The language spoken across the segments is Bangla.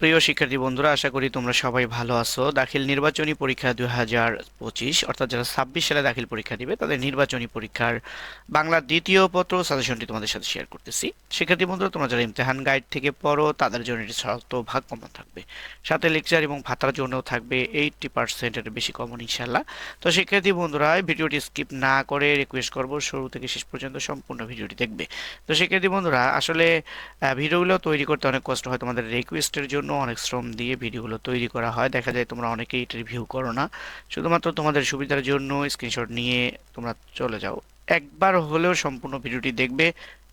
প্রিয় শিক্ষার্থী বন্ধুরা, আশা করি তোমরা সবাই ভালো আছো। দাখিল নির্বাচনী পরীক্ষা দুই হাজার পঁচিশ, অর্থাৎ যারা ছাব্বিশ সালে দাখিল পরীক্ষা দিবে, তাদের নির্বাচনী পরীক্ষার বাংলা দ্বিতীয় পত্র সাজেশনটি তোমাদের সাথে শেয়ার করতেছি। শিক্ষার্থী বন্ধুরা, তোমরা যারা ইমতেহান গাইড থেকে পড়ো, তাদের জন্য এটি ভাগ কমন থাকবে। সাথে লেকচার এবং ভাতার জন্যও থাকবে এইটটি পার্সেন্টের বেশি কমন ইনশাল্লাহ তো শিক্ষার্থী বন্ধুরা ভিডিওটি স্কিপ না করে রিকোয়েস্ট করব, শুরু থেকে শেষ পর্যন্ত সম্পূর্ণ ভিডিওটি দেখবে। তো শিক্ষার্থী বন্ধুরা, আসলে ভিডিওগুলো তৈরি করতে অনেক কষ্ট হয় তোমাদের রিকোয়েস্টের জন্য। অনেক শ্রম দিয়ে ভিডিওগুলো তৈরি করা হয়। দেখা যায় তোমরা অনেকেই এটা রিভিউ করো না। শুধুমাত্র তোমাদের সুবিধার জন্য স্ক্রিনশট নিয়ে তোমরা চলে যাও। একবার হলেও সম্পূর্ণ ভিডিওটি দেখবে।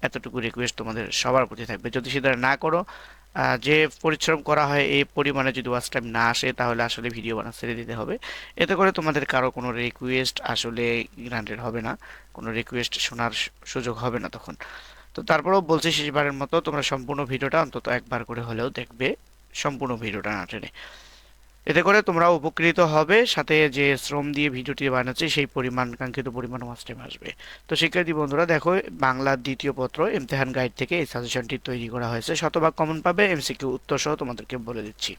এতটুকু রিকোয়েস্ট তোমাদের সবার প্রতি থাকবে। যদি সেটা না করো যে পরিশ্রম করা হয়, এই পরিমাণে যদি ওয়াচ টাইম না আসে, তাহলে আসলে ভিডিও বানা ছেড়ে দিতে হবে। এতে করে তোমাদের কারও কোনো রিকোয়েস্ট আসলে গ্রান্টেড হবে না। কোনো রিকোয়েস্ট শোনার সুযোগ হবে না তখন। তো তারপরেও বলছি শেষবারের মতো তোমরা সম্পূর্ণ ভিডিওটা অন্তত একবার করে হলেও দেখবে। সম্পূর্ণ ভিডিওটা না টেনে। এতে করে তোমরা উপকৃত হবে, সাথে যে শ্রম দিয়ে ভিডিওটি বানাচ্ছে, সেই পরিমাণ, কাঙ্ক্ষিত পরিমাণ মাস্টেম আসবে। তো শিক্ষার্থী বন্ধুরা, দেখো বাংলার দ্বিতীয় পত্র, ইমতেহান গাইড থেকে এই সাজেশনটি তৈরি করা হয়েছে। শতভাগ কমন পাবে এমসিকিউ উত্তর সহ তোমাদেরকে বলে দিচ্ছি।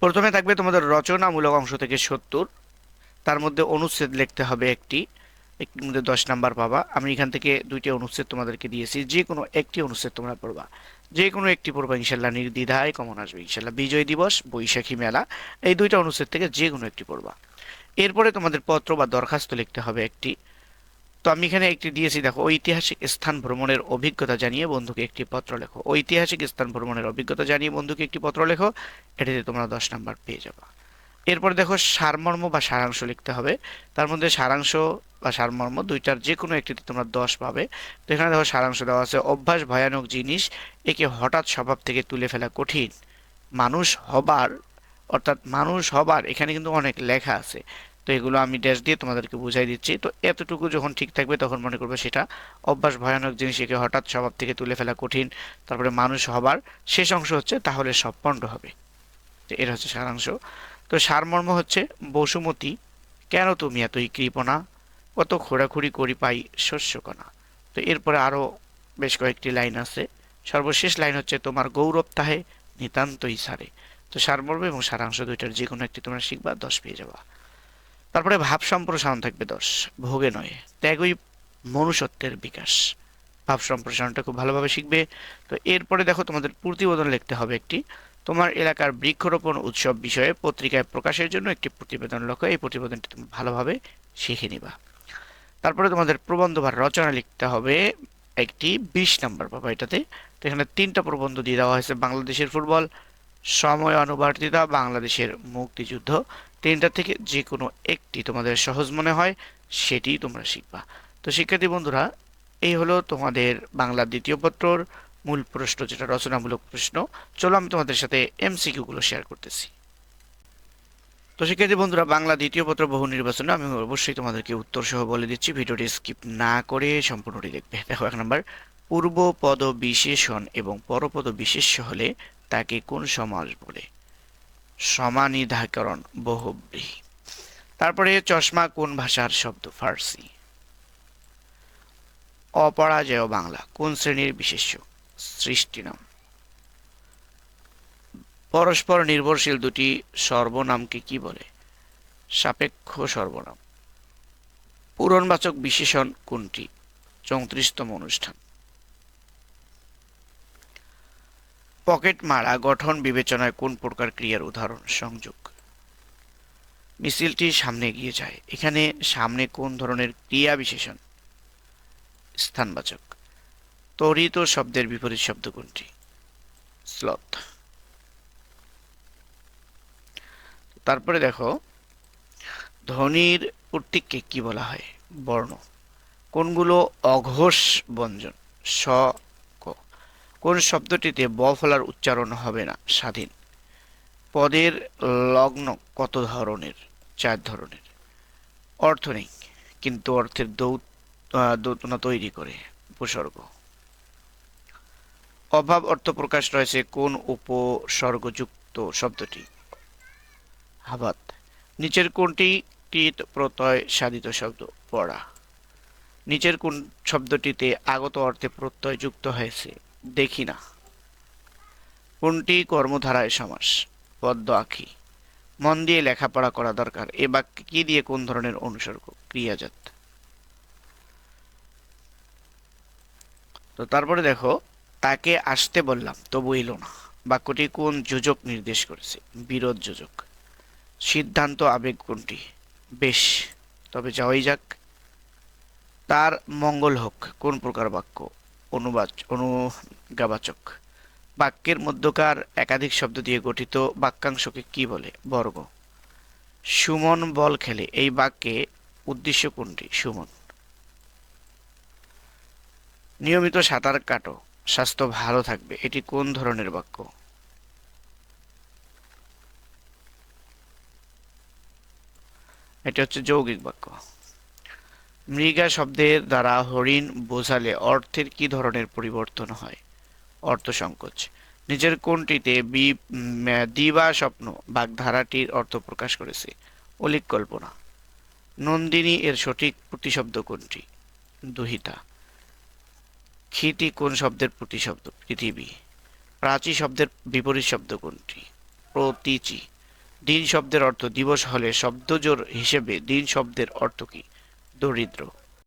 প্রথমে থাকবে তোমাদের রচনামূলক অংশ থেকে সত্তর। তার মধ্যে অনুচ্ছেদ লিখতে হবে একটি। একটির মধ্যে দশ নাম্বার পাবা। আমি এখান থেকে দুইটি অনুচ্ছেদ তোমাদেরকে দিয়েছি। যে কোনো একটি অনুচ্ছেদ তোমরা পড়বা। যে কোনো একটি পড়বা ইনশাল্লাহ নির্দ্বিধায় কমন আসবে। ইনশাল্লাহ বিজয় দিবস, বৈশাখী মেলা, এই দুইটা অনুচ্ছেদ থেকে যে কোনো একটি পড়বা। এরপরে তোমাদের পত্র বা দরখাস্ত লিখতে হবে একটি। তো আমি এখানে একটি দিয়েছি, দেখো, ঐতিহাসিক স্থান ভ্রমণের অভিজ্ঞতা জানিয়ে বন্ধুকে একটি পত্র লেখো। ঐতিহাসিক স্থান ভ্রমণের অভিজ্ঞতা জানিয়ে বন্ধুকে একটি পত্র লেখো। এটিতে তোমরা দশ নাম্বার পেয়ে যাবা। এরপর দেখো সারমর্ম বা সারাংশ লিখতে হবে। তার মধ্যে সারাংশ বা সারমর্ম দুইটার যে কোনো একটিতে তোমরা দশ পাবে। তো এখানে দেখো সারাংশ দেওয়া আছে, অভ্যাস ভয়ানক জিনিস, একে হঠাৎ স্বভাব থেকে তুলে ফেলা কঠিন। মানুষ হবার অর্থাৎ মানুষ হবার, এখানে কিন্তু অনেক লেখা আছে। তো এগুলো আমি ড্যাশ দিয়ে তোমাদেরকে বুঝাই দিচ্ছি। তো এতটুকু যখন ঠিক থাকবে তখন মনে করবে সেটা, অভ্যাস ভয়ানক জিনিস, একে হঠাৎ স্বভাব থেকে তুলে ফেলা কঠিন। তারপরে মানুষ হবার, শেষ অংশ হচ্ছে তাহলে সব পণ্ড হবে। তো এর হচ্ছে সারাংশ। তো সারমর্ম হচ্ছে, বসুমতী, কেন তুমি এতই কৃপণা? কত খোঁড়াখুড়ি করি পাই শস্যকণা। তো এরপরে আরও বেশ কয়েকটি লাইন আছে। সর্বশেষ লাইন হচ্ছে, তোমার গৌরব তাহে নিতান্তই সারে। তো সারমর্ম এবং সারাংশ দুইটার যে কোনো একটি তোমরা শিখবা, দশ পেয়ে যাবা। তারপরে ভাব সম্প্রসারণ থাকবে দশ, ভোগে নয়, ত্যাগই মনুষ্যত্বের বিকাশ। ভাব সম্প্রসারণটা খুব ভালোভাবে শিখবে। তো এরপরে দেখো তোমাদের প্রতিবেদন লিখতে হবে একটি। তোমার এলাকার বৃক্ষরোপণ উৎসব বিষয়ে পত্রিকায় প্রকাশের জন্য একটি প্রতিবেদন লক্ষ্য এই প্রতিবেদনটি তুমি ভালোভাবে শিখে নিবা। তারপরে তোমাদের প্রবন্ধ বা রচনা লিখতে হবে একটি বিশ নাম্বার পাবা এটাতে। তো এখানে তিনটা প্রবন্ধ দিয়ে দেওয়া হয়েছে। বাংলাদেশের ফুটবল, সময় অনুবর্তিতা বাংলাদেশের মুক্তিযুদ্ধ। তিনটা থেকে যে কোনো একটি তোমাদের সহজ মনে হয় সেটি তোমরা শিখবা। তো শিক্ষার্থী বন্ধুরা, এই হলো তোমাদের বাংলা দ্বিতীয় পত্রর মূল প্রশ্ন, যেটা রচনামূলক প্রশ্ন। চলো আমি তোমাদের সাথে এমসিকিউগুলো শেয়ার করতেছি। তো শিক্ষার্থী বন্ধুরা, বাংলা দ্বিতীয় পত্র বহু নির্বাচনে আমি অবশ্যই তোমাদেরকে উত্তর সহ বলে দিচ্ছি। ভিডিওটি স্কিপ না করে সম্পূর্ণটি দেখবে। দেখো, এক নম্বর, পূর্ব পদ বিশেষণ এবং পরপদ বিশেষ্য হলে তাকে কোন সমাজ বলে? সমানিধাকরণ বহুব্রীহি তারপরে চশমা কোন ভাষার শব্দ? ফার্সি। অপরাজয় বাংলা, কোন শ্রেণির বিশেষ্য? সৃষ্টি নাম। পরস্পর নির্ভরশীল দুটি সর্বনামকে কি বলে? সাপেক্ষ সর্বনাম। পূরণবাচক বিশেষণ কোনটি? চৌত্রিশতম অনুষ্ঠান। পকেট মারা গঠন বিবেচনায় কোন প্রকার ক্রিয়ার উদাহরণ সংযোগ? মিছিলটি সামনে এগিয়ে যায়। এখানে সামনে কোন ধরনের ক্রিয়া বিশেষণ? স্থানবাচক। তরিত শব্দের বিপরীত শব্দ কোনটি? স্লথ। তারপরে দেখো, ধ্বনির প্রতীককে কি বলা হয়? বর্ণ। কোনগুলো অঘোষ ব্যঞ্জন স, ক। কোন শব্দটিতে ব ফলার উচ্চারণ হবে না? স্বাধীন। পদের লগ্ন কত ধরনের? চার ধরনের। অর্থ নেই, কিন্তু অর্থের দৌ দৌতনা তৈরি করে, উপসর্গ। অভাব অর্থ প্রকাশ রয়েছে কোন উপসর্গযুক্ত শব্দটি? হাবাত নিচের কোনটি? কৃত, প্রত্যয়, সাধিত শব্দ, পড়া। নিচের কোন শব্দটিতে আগত অর্থে প্রত্যয় যুক্ত হয়েছে? দেখি না। কোনটি কর্মধারায় সমাস? পদ্ম আঁখি। মন দিয়ে লেখাপড়া করা দরকার। এ বাক্যে কি দিয়ে কোন ধরনের অনুসর্গ? ক্রিয়াজাত। তো তারপরে দেখো তাকে আসতে বললাম, তবু এলো না। বাক্যটি কোন যোজক নির্দেশ করেছে? বিরোধ যোজক। সিদ্ধান্ত আবেগ কোনটি? বেশ, তবে যাওয়াই যাক। তার মঙ্গল হোক, কোন প্রকার বাক্য? অনুবাদ অনুজ্ঞাবাচক বাক্যের মধ্যকার একাধিক শব্দ দিয়ে গঠিত বাক্যাংশকে কি বলে? বর্গ। সুমন বল খেলে, এই বাক্যে উদ্দেশ্য কোনটি? সুমন। নিয়মিত সাঁতার কাটো। স্বাস্থ্য ভালো থাকবে। এটি কোন ধরনের বাক্য? এটি হচ্ছে যৌগিক বাক্য। মৃগা শব্দের দ্বারা হরিণ বোঝালে অর্থের কি ধরনের পরিবর্তন হয়? অর্থ সংকোচ। নিজের কোনটিতে দিবা স্বপ্ন বাগধারাটির অর্থ প্রকাশ করেছে। অলিক কল্পনা। নন্দিনী এর সঠিক প্রতিশব্দ কোনটি? দুহিতা। ক্ষিতি কোন শব্দের প্রতিশব্দ? পৃথিবী। প্রাচী শব্দের বিপরীত শব্দ কোনটি? প্রতীচি। দিন শব্দের অর্থ দিবস হলে শব্দজোর হিসেবে দিন শব্দের অর্থ কি? দরিদ্র।